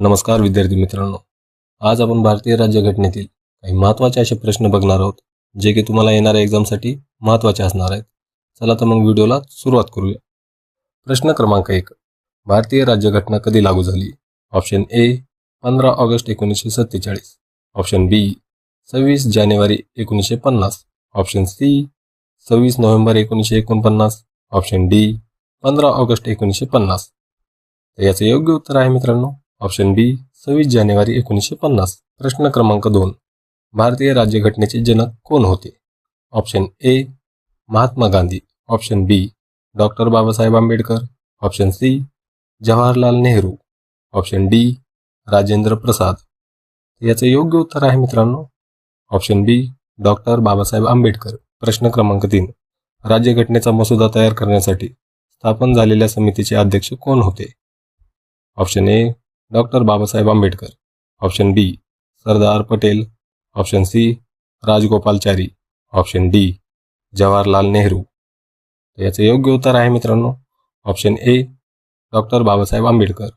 नमस्कार विद्यार्थी मित्रांनो. आज आपण भारतीय राज्यघटनेतील काही महत्त्वाचे असे प्रश्न बघणार आहोत जे की तुम्हाला येणाऱ्या एक्झामसाठी महत्त्वाचे असणार आहेत. चला तर मग व्हिडिओला सुरुवात करूया. प्रश्न क्रमांक एक. भारतीय राज्यघटना कधी लागू झाली? ऑप्शन ए पंधरा ऑगस्ट एकोणीसशे सत्तेचाळीस. ऑप्शन बी सव्वीस जानेवारी एकोणीसशे पन्नास. ऑप्शन सी सव्वीस नोव्हेंबर एकोणीसशे एकोणपन्नास. ऑप्शन डी पंधरा ऑगस्ट एकोणीसशे पन्नास. तर याचं योग्य उत्तर आहे मित्रांनो ऑप्शन बी सव्वीस जानेवारी एकोणीसशे पन्नास प्रश्न क्रमांक दोन. भारतीय राज्यघटनेचे जनक कोण होते? Option A Mahatma Gandhi. Option B doctor Babasaheb Ambedkar. Option C Jawaharlal Nehru. Option D Rajendra Prasad. याचं योग्य उत्तर आहे मित्रांनो option B doctor Babasaheb Ambedkar. प्रश्न क्रमांक तीन. राज्यघटनेचा मसुदा तयार करण्यासाठी स्थापन झालेल्या समितीचे अध्यक्ष कोण होते? Option A doctor Babasaheb Ambedkar. Option B Sardar Patel. Option C Rajagopalachari option D Jawaharlal Nehru. तर याचं योग्य उत्तर आहे मित्रांनो. Option A doctor Babasaheb Ambedkar.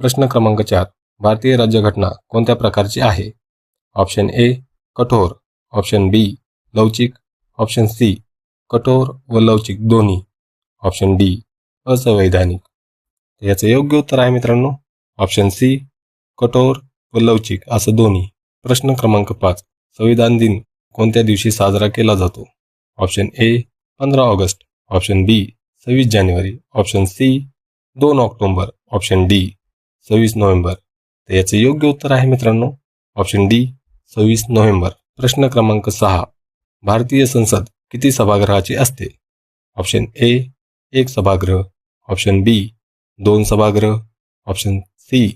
प्रश्न क्रमांक चार भारतीय राज्यघटना कोणत्या प्रकारची आहे? ऑप्शन ए कठोर. ऑप्शन बी लवचिक. ऑप्शन सी कठोर व लवचिक दोन्ही. ऑप्शन डी असंवैधानिक. याचं योग्य उत्तर आहे मित्रांनो. ऑप्शन सी कठोर व लवचिक असं दोन्ही. प्रश्न क्रमांक पाच संविधान दिन कोणत्या दिवशी साजरा केला जातो? ऑप्शन ए पंधरा ऑगस्ट. ऑप्शन बी सव्वीस जानेवारी. ऑप्शन सी दोन ऑक्टोंबर. ऑप्शन डी सव्वीस नोव्हेंबर. तर याचं योग्य उत्तर आहे मित्रांनो. ऑप्शन डी सव्वीस नोव्हेंबर. प्रश्न क्रमांक सहा भारतीय संसद किती सभागृहाची असते? ऑप्शन ए एक सभागृह. ऑप्शन बी दोन सभागृह. ऑप्शन सी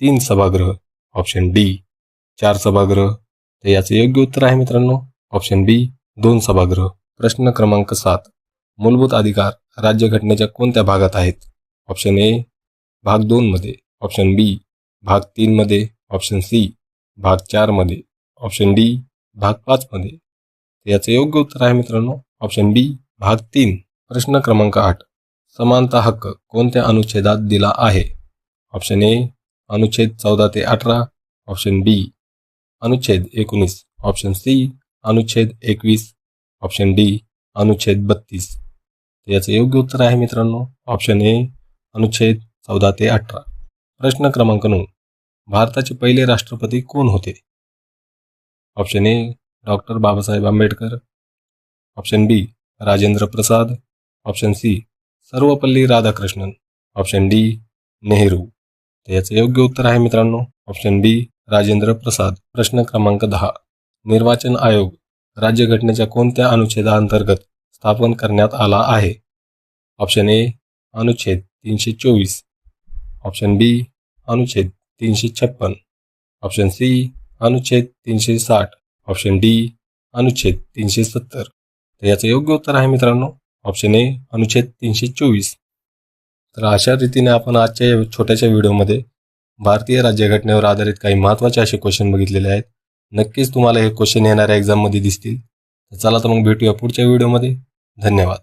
तीन सभागृह. ऑप्शन डी चार सभागृह. तर याचं योग्य उत्तर आहे मित्रांनो. ऑप्शन बी दोन सभागृह. प्रश्न क्रमांक सात. मूलभूत अधिकार राज्यघटनेच्या कोणत्या भागात आहेत? ऑप्शन ए भाग दोनमध्ये ऑप्शन बी भाग तीनमध्ये ऑप्शन सी भाग चारमध्ये ऑप्शन डी भाग पाचमध्ये याचं योग्य उत्तर आहे मित्रांनो. ऑप्शन बी भाग तीन प्रश्न क्रमांक आठ. समानता हक्क कोणत्या अनुच्छेदात दिला आहे? ऑप्शन ए अनुच्छेद चौदा ते अठरा. ऑप्शन बी अनुच्छेद एकोणीस. ऑप्शन सी अनुच्छेद एकवीस. ऑप्शन डी अनुच्छेद बत्तीस. याचं योग्य उत्तर आहे मित्रांनो. ऑप्शन ए अनुच्छेद चौदा ते अठरा. प्रश्न क्रमांक नऊ. भारताचे पहिले राष्ट्रपती कोण होते? Option A doctor Babasaheb Ambedkar option B Rajendra Prasad option C Sarvepalli Radhakrishnan option D Nehru. तर याचं योग्य उत्तर आहे मित्रांनो ऑप्शन बी राजेंद्र प्रसाद. प्रश्न क्रमांक दहा. निर्वाचन आयोग राज्यघटनेच्या कोणत्या अनुच्छेदाअंतर्गत स्थापन करण्यात आला आहे? ऑप्शन ए अनुच्छेद तीनशे चोवीस. ऑप्शन बी अनुच्छेद तीनशे छप्पन. ऑप्शन सी अनुच्छेद तीनशे साठ. ऑप्शन डी अनुच्छेद तीनशे सत्तर. तर याचं योग्य उत्तर आहे मित्रांनो ऑप्शन ए अनुच्छेद तीनशे चोवीस. तर अशा रीतीने आपण आजच्या या छोट्याशा व्हिडिओमध्ये भारतीय राज्यघटनेवर आधारित काही महत्त्वाचे असे क्वेश्चन बघितलेले आहेत. नक्कीच तुम्हाला हे क्वेश्चन येणाऱ्या एक्झाममध्ये दिसतील. तर चला तर मग भेटूया पुढच्या व्हिडिओमध्ये. धन्यवाद.